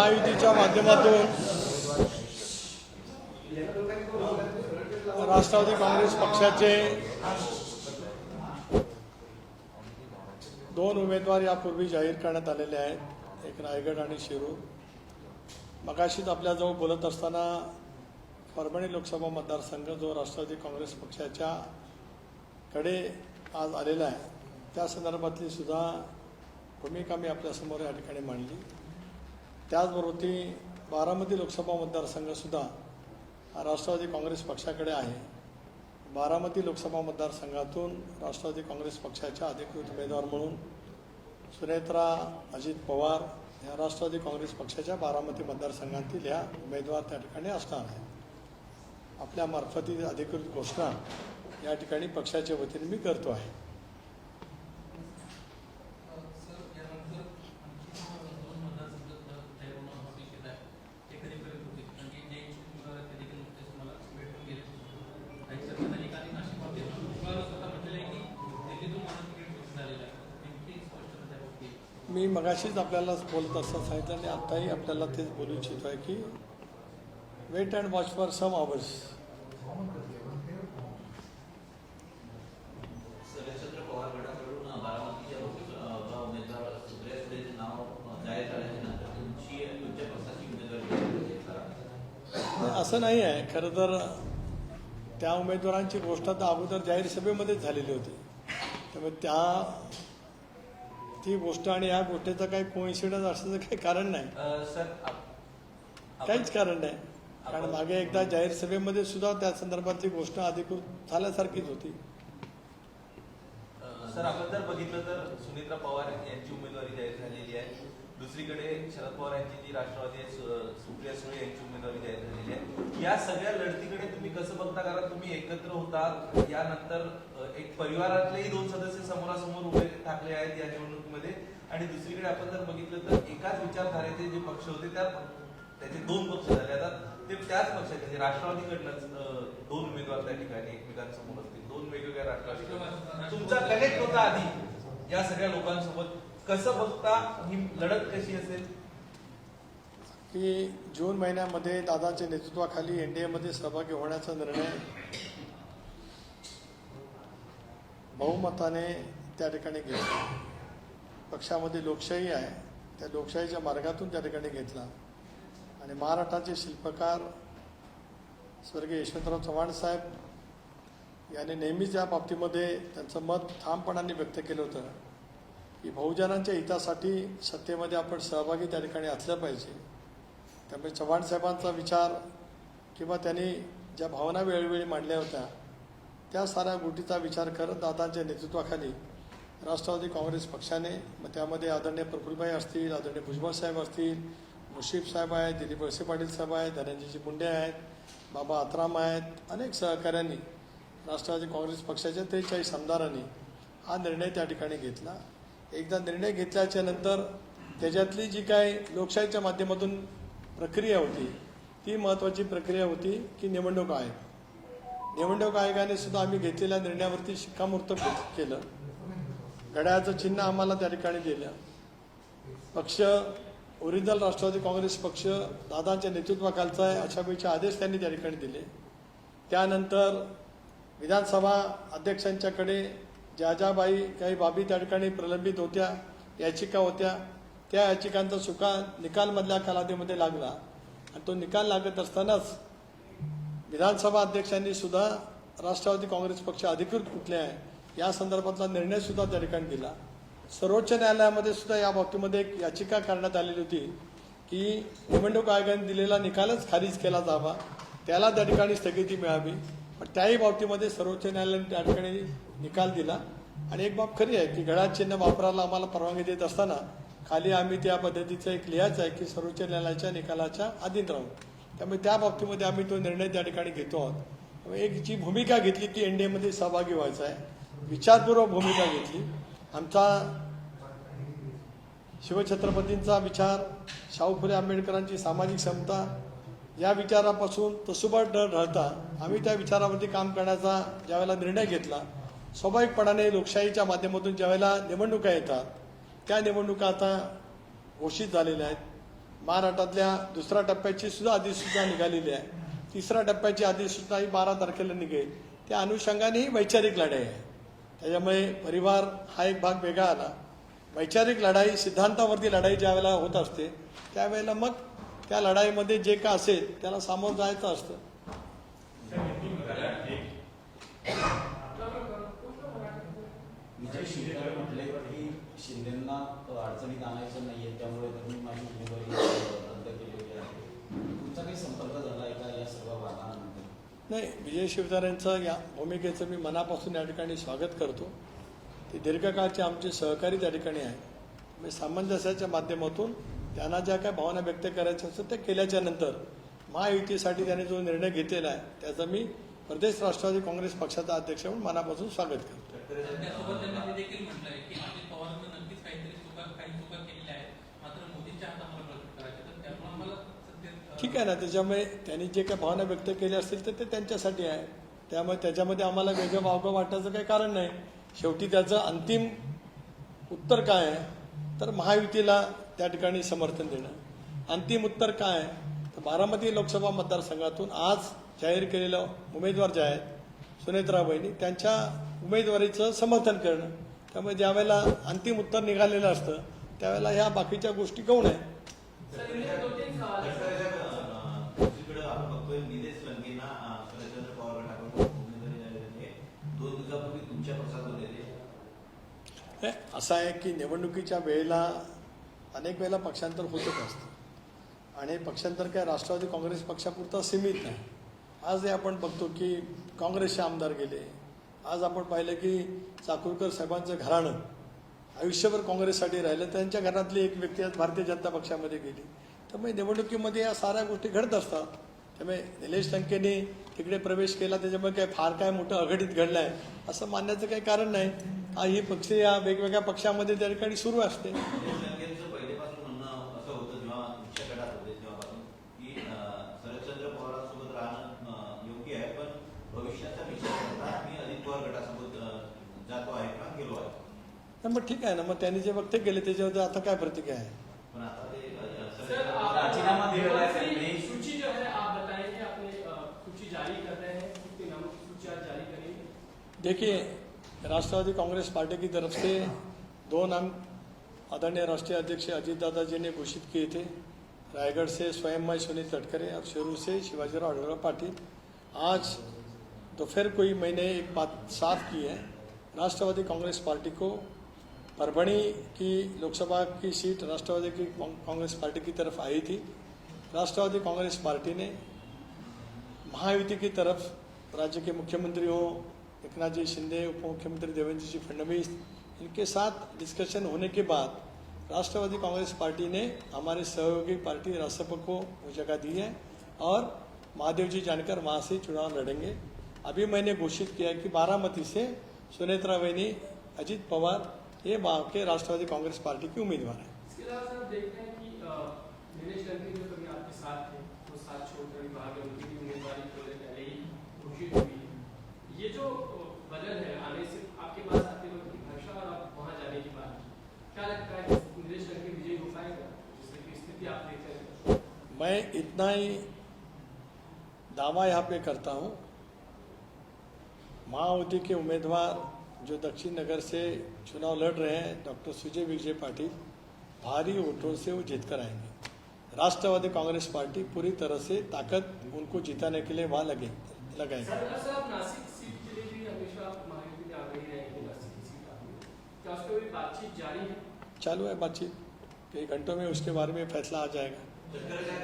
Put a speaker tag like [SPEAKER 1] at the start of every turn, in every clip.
[SPEAKER 1] महायुतीच्या माध्यमातून राष्ट्रवादी काँग्रेस पक्षाचे दोन उमेदवार यापूर्वी जाहीर करण्यात आलेले आहेत एक रायगड आणि शिरूर. मगाशीच आपल्याजवळ बोलत असताना परभणी लोकसभा मतदारसंघ जो राष्ट्रवादी काँग्रेस पक्षाच्या कडे आज आलेला आहे त्या संदर्भातली सुद्धा भूमिका मी आपल्यासमोर या ठिकाणी मांडली. त्याचबरोबर ती बारामती लोकसभा मतदारसंघसुद्धा राष्ट्रवादी काँग्रेस पक्षाकडे आहे. बारामती लोकसभा मतदारसंघातून राष्ट्रवादी काँग्रेस पक्षाच्या अधिकृत उमेदवार म्हणून सुनेत्रा अजित पवार ह्या राष्ट्रवादी काँग्रेस पक्षाच्या बारामती मतदारसंघातील ह्या उमेदवार त्या ठिकाणी असणार आहेत. आपल्यामार्फत अधिकृत घोषणा या ठिकाणी पक्षाच्या वतीने मी करतो आहे
[SPEAKER 2] सर यानंतर आणखी दोन मतदारसंघ तयार होणं अपेक्षित आहे ते कधीपर्यंत होतील कारण की जे इच्छुक उमेदवार आहेत ते देखील नुकतेच तुम्हाला भेटून गेले काही चर्चा झाली आणि नाशिकमध्ये तुम्हाला स्वतः म्हटलेलं आहे की दिल्लीतून माझं तिकीट फिक्स झालेलं आहे नेमकी स्पष्टता त्याबाबतीत
[SPEAKER 1] मी मगाशीच आपल्याला बोलत असताना सांगितलं आणि आताही आपल्याला तेच बोलू इच्छितो आहे की wait and watch for some hours? असं नाही आहे. खरं तर त्या उमेदवारांची घोषणा तर अगोदर जाहीर सभेमध्येच झालेली होती. त्यामुळे त्या ती गोष्ट आणि या गोष्टीचं काही कोइन्सिडन्स असण्याचं काही कारण नाही. काहीच कारण नाही. कारण मागे एकदा जाहीर सभेमध्ये सुद्धा त्या संदर्भातली घोषणा अधिकृत झाल्यासारखीच होती.
[SPEAKER 3] सर आपण जर बघितलं तर सुनित्रा पवार यांची उमेदवारी जाहीर झालेली आहे. दुसरीकडे शरद पवार यांची जी राष्ट्रवादी आहे सुप्रिया सुळे यांची उमेदवारी जाहीर झालेली आहे. या सगळ्या लढतीकडे तुम्ही कसं बघता? कारण तुम्ही एकत्र होता. यानंतर एक परिवारातलेही दोन सदस्य समोरासमोर उभे ठाकले आहेत या निवडणुकीमध्ये. आणि दुसरीकडे आपण जर बघितलं तर एकाच विचारधारेचे जे पक्ष होते त्या त्याचे दोन पक्ष झाले. आता ते त्याच पक्षाचे म्हणजे राष्ट्रवादीकडनंच दोन उमेदवार त्या ठिकाणी एकमेकांसमोर असतील. दोन वेगवेगळ्या राष्ट्रवादी तुमचा कनेक्ट होता आधी या सगळ्या लोकांसोबत. कसं बघता ही लढत कशी असेल?
[SPEAKER 1] की जून महिन्यामध्ये दादाच्या नेतृत्वाखाली एन डी एमध्ये सहभागी होण्याचा निर्णय बहुमताने त्या ठिकाणी घेतला. पक्षामध्ये लोकशाही आहे. त्या लोकशाहीच्या मार्गातून त्या ठिकाणी घेतला. आणि महाराष्ट्राचे शिल्पकार स्वर्गीय यशवंतराव चव्हाण साहेब यांनी नेहमीच या बाबतीमध्ये त्यांचं मत ठामपणाने व्यक्त केलं होतं. की बहुजनांच्या हितासाठी सत्तेमध्ये आपण सहभागी त्या ठिकाणी असलं पाहिजे. त्यामुळे चव्हाण साहेबांचा विचार किंवा त्यांनी ज्या भावना वेळोवेळी मांडल्या होत्या त्या साऱ्या गोष्टीचा विचार करत दादांच्या नेतृत्वाखाली राष्ट्रवादी काँग्रेस पक्षाने मग त्यामध्ये आदरणीय प्रफुल्लभाई असतील आदरणीय भुजबळ साहेब असतील मुशीफ साहेब आहेत दिलीप वळसे पाटील साहेब आहेत धनंजयजी मुंडे आहेत बाबा आत्राम आहेत अनेक सहकाऱ्यांनी राष्ट्रवादी काँग्रेस पक्षाच्या त्रेचाळीस आमदारांनी हा निर्णय त्या ठिकाणी घेतला. एकदा निर्णय घेतल्याच्या नंतर त्याच्यातली जी काय लोकशाहीच्या माध्यमातून प्रक्रिया होती ती महत्त्वाची प्रक्रिया होती की निवडणूक आयोग. निवडणूक आयोगाने सुद्धा आम्ही घेतलेल्या निर्णयावरती शिक्कामोर्तब केलं. घड्याळाचं चिन्ह आम्हाला त्या ठिकाणी दिलं पक्ष ओरिजिनल राष्ट्रवादी काँग्रेस पक्ष दादांच्या नेतृत्वाखालचा आहे अशा वेळचे आदेश त्यांनी त्या ठिकाणी दिले. त्यानंतर विधानसभा अध्यक्षांच्याकडे ज्या ज्या बाई काही बाबी त्या ठिकाणी प्रलंबित होत्या याचिका होत्या त्या याचिकांचा सुका निकालमधल्या कालावधीमध्ये लागला. आणि तो निकाल लागत असतानाच विधानसभा अध्यक्षांनी सुद्धा राष्ट्रवादी काँग्रेस पक्ष अधिकृत कुठले आहे या संदर्भातला निर्णय सुद्धा त्या ठिकाणी दिला. सर्वोच्च न्यायालयामध्ये सुद्धा या बाबतीमध्ये एक याचिका करण्यात आलेली होती की निवडणूक आयोगाने दिलेला निकालच खारिज केला जावा त्याला त्या ठिकाणी स्थगिती मिळावी. त्याही बाबतीमध्ये सर्वोच्च न्यायालयाने त्या ठिकाणी निकाल दिला. आणि एक बाब खरी आहे की घड्याळ चिन्ह वापरायला आम्हाला परवानगी देत असताना खाली आम्ही त्या पद्धतीचं एक लिहायचं आहे की सर्वोच्च न्यायालयाच्या निकालाच्या अधीन राहू. त्यामुळे त्या बाबतीमध्ये आम्ही तो निर्णय त्या ठिकाणी घेतो आहोत. एक जी भूमिका घेतली की एन डी एमध्ये सहभागी व्हायचं आहे. विचारपूर्वक भूमिका घेतली. आमचा शिवछत्रपतींचा विचार शाहू फुले आंबेडकरांची सामाजिक क्षमता या विचारापासून तसुबा न ढळता आम्ही त्या विचारावरती काम करण्याचा ज्यावेळेला निर्णय घेतला स्वाभाविकपणाने लोकशाहीच्या माध्यमातून ज्यावेळेला निवडणुका येतात त्या निवडणुका आता घोषित झालेल्या आहेत. महाराष्ट्रातल्या दुसऱ्या टप्प्याची सुद्धा अधिसूचना निघालेली आहे. तिसऱ्या टप्प्याची अधिसूचना ही बारा तारखेला निघेल. त्या अनुषंगाने ही वैचारिक लढाई आहे. त्याच्यामुळे परिवार हा एक भाग वेगळा आला. वैचारिक लढाई सिद्धांतावरती लढाई ज्यावेळेला होत असते त्यावेळेला मग त्या लढाईमध्ये जे काय असेल त्याला सामोरं जायचं असतं.
[SPEAKER 4] विजय शिंदे म्हटले की शिंदेना अडचणीत आणायचं नाहीये त्यामुळे त्यांनी माझी उमेदवारी रद्द केलेली आहे तुमचा काही संपर्क झाला आहे का या सर्व वादानंतर
[SPEAKER 1] नाही विजय शिवतारेंचं या भूमिकेचं मी मनापासून या ठिकाणी स्वागत करतो. ते दीर्घकाळचे आमचे सहकारी त्या ठिकाणी आहेत. मी सामंजस्याच्या माध्यमातून त्यांना ज्या काय भावना व्यक्त करायच्या असतात त्या केल्याच्यानंतर महायुतीसाठी त्यांनी जो निर्णय घेतलेला आहे त्याचं मी प्रदेश राष्ट्रवादी काँग्रेस पक्षाचा अध्यक्ष म्हणून मनापासून स्वागत करतो. ठीक आहे ना त्याच्यामुळे त्यांनी जे काही भावना व्यक्त केल्या असतील तर ते त्यांच्यासाठी आहे. त्यामुळे त्याच्यामध्ये आम्हाला वेगळं वावगं वाटायचं काही कारण नाही. शेवटी त्याचं अंतिम उत्तर काय आहे? तर महायुतीला त्या ठिकाणी समर्थन देणं. अंतिम उत्तर काय आहे? तर बारामती लोकसभा मतदारसंघातून आज जाहीर केलेलं उमेदवार जे आहेत सुनेत्रा बहिणी त्यांच्या उमेदवारीचं समर्थन करणं. त्यामुळे ज्यावेळेला अंतिम उत्तर निघालेलं असतं त्यावेळेला ह्या बाकीच्या गोष्टी गौण आहे. असं आहे की निवडणुकीच्या वेळेला अनेक वेळेला पक्षांतर होतच असतं. आणि पक्षांतर काय राष्ट्रवादी काँग्रेस पक्षापुरता सीमित नाही आजही आपण बघतो की काँग्रेसचे आमदार गेले. आज आपण पाहिलं की चाकूरकर साहेबांचं घराणं. आयुष्यभर काँग्रेससाठी राहिलं त्यांच्या घरातली एक व्यक्ती आज भारतीय जनता पक्षामध्ये गेली. त्यामुळे निवडणुकीमध्ये या साऱ्या गोष्टी घडत असतात. त्यामुळे निलेश लंकेने तिकडे प्रवेश केला त्याच्यामुळे काय फार काय मोठं अघटित घडलं आहे असं मानण्याचं काही कारण नाही. हा ही पक्ष या वेगवेगळ्या पक्षामध्ये त्या ठिकाणी सुरू असते. नाही, मग ठीक आहे ना मग त्यांनी जे वक्तव्य केले त्याच्यावर आता काय प्रतिक्रिया आहे?
[SPEAKER 5] पण आता ते अं,
[SPEAKER 6] सर
[SPEAKER 5] शरद
[SPEAKER 6] आप
[SPEAKER 4] राजीनामा दिलेला आहे
[SPEAKER 6] कौन सी सूची जो है आप बताएँ कि आपने अ, सूची जारी कर रहे हैं कितने नामों की सूची आज जारी करेंगे।
[SPEAKER 1] देखिए राष्ट्रवादी कांग्रेस पार्टी की तरफ़ से दो नाम आदरणीय राष्ट्रीय अध्यक्ष अजीत दादा जी ने घोषित किए थे। रायगढ़ से स्वयं मैं सुनील तटकरे और शुरू से शिवाजीराव अडगड़ा पाटिल। आज दोपहर को ही मैंने एक बात साफ़ की है। राष्ट्रवादी कांग्रेस पार्टी को परभणी की लोकसभा की सीट राष्ट्रवादी की कांग्रेस पार्टी की तरफ़ आई थी। राष्ट्रवादी कांग्रेस पार्टी ने महायुति की तरफ़ राज्य के मुख्यमंत्री हो एकनाथ जी शिंदे उप मुख्यमंत्री देवेंद्र जी फडणवीस, इनके साथ डिस्कशन होने के बाद राष्ट्रवादी कांग्रेस पार्टी ने हमारे सहयोगी पार्टी रासप को वो जगह दी है और महादेव जी जानकर वहाँ से चुनाव लड़ेंगे। अभी मैंने घोषित किया कि बारामती से सुनेत्रा वैनी, अजीत पवार ये वहाँ के राष्ट्रवादी कांग्रेस पार्टी की उम्मीदवार हैं।
[SPEAKER 6] इसके अलावा सर आप देखते हैं कि अ, दिनेश लंके जो कभी आपके साथ थे वो साथ छोड़कर भी बाहर गए उनकी भी उम्मीदवारी थोड़े पहले ही घोषित हुई है। ये जो अ, बदल है आने से आपके पास आते वक्त की भाषा और आप वहाँ जाने की बात क्या लगता है कि दिनेश लंके विजयी हो पाएगा जिससे कि स्थिति आप देखते हैं?
[SPEAKER 1] मैं इतना ही दावा यहाँ पे करता हूँ मायावती के उम्मीदवार जो दक्षिण नगर से चुनाव लड़ रहे हैं डॉक्टर सुजय विजय पाटिल भारी वोटों से वो जीत कर आएँगे। राष्ट्रवादी कांग्रेस पार्टी पूरी तरह से ताकत उनको जिताने के लिए वहाँ लगे लगाएँगे। चालू है बातचीत कई घंटों में उसके बारे में फैसला आ जाएगा।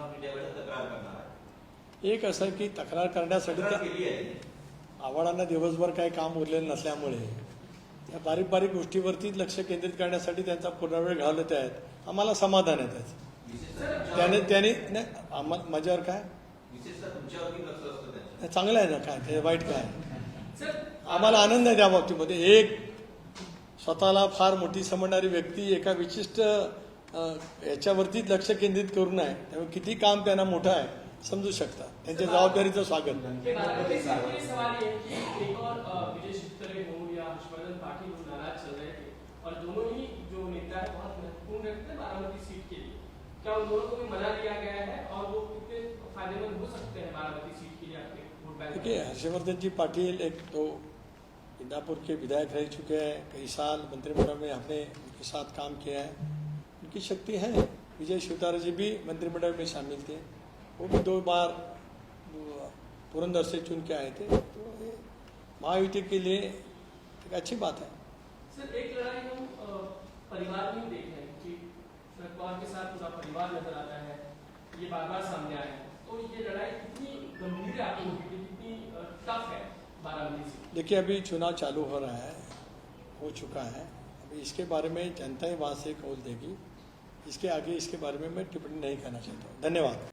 [SPEAKER 5] ऑफ इंडियाकडे तक्रार करणार आहे
[SPEAKER 1] एक असं की तक्रार करण्यासाठी. आव्हाडांना दिवसभर काही काम उरलेलं नसल्यामुळे त्या बारीक बारीक गोष्टीवरती लक्ष केंद्रित करण्यासाठी त्यांचा पूर्ण वेळ घालवत आहेत. आम्हाला समाधान आहे त्याचं. त्याने त्याने नाही माझ्यावर काय? चांगलं आहे ना काय? ते वाईट काय? आम्हाला आनंद आहे त्या बाबतीमध्ये. एक स्वतःला फार मोठी समजणारी व्यक्ती एका विशिष्ट याच्यावरतीच लक्ष केंद्रित करून आहे त्यामुळे किती काम त्यांना मोठं आहे. समजू शकता. त्यांच्या जबाबदारीचं स्वागत. देखिए हर्षवर्धन जी पाटिल एक तो इंदापुर के विधायक रह चुके हैं. कई साल मंत्रिमंडल में हमने उनके साथ काम किया है. उनकी शक्ति है. विजय शिवतारा जी भी मंत्रिमंडल में शामिल थे. वो भी दो बार पुरंदर से चुन के आए थे। तो ये महायुति के लिए एक अच्छी बात है।
[SPEAKER 6] सर एक लड़ाई हम परिवार में देख रहे हैं कि शरद के साथ पूरा परिवार नज़र आता है ये बार बार सामने आया है। तो ये लड़ाई कितनी गंभीर है आपको लगी कितनी टफ है
[SPEAKER 1] देखिए अभी चुनाव चालू हो रहा है हो चुका है। अभी इसके बारे में जनता ही वहाँ से कौल देगी। इसके आगे इसके बारे में मैं टिप्पणी नहीं करना चाहता हूँ। धन्यवाद।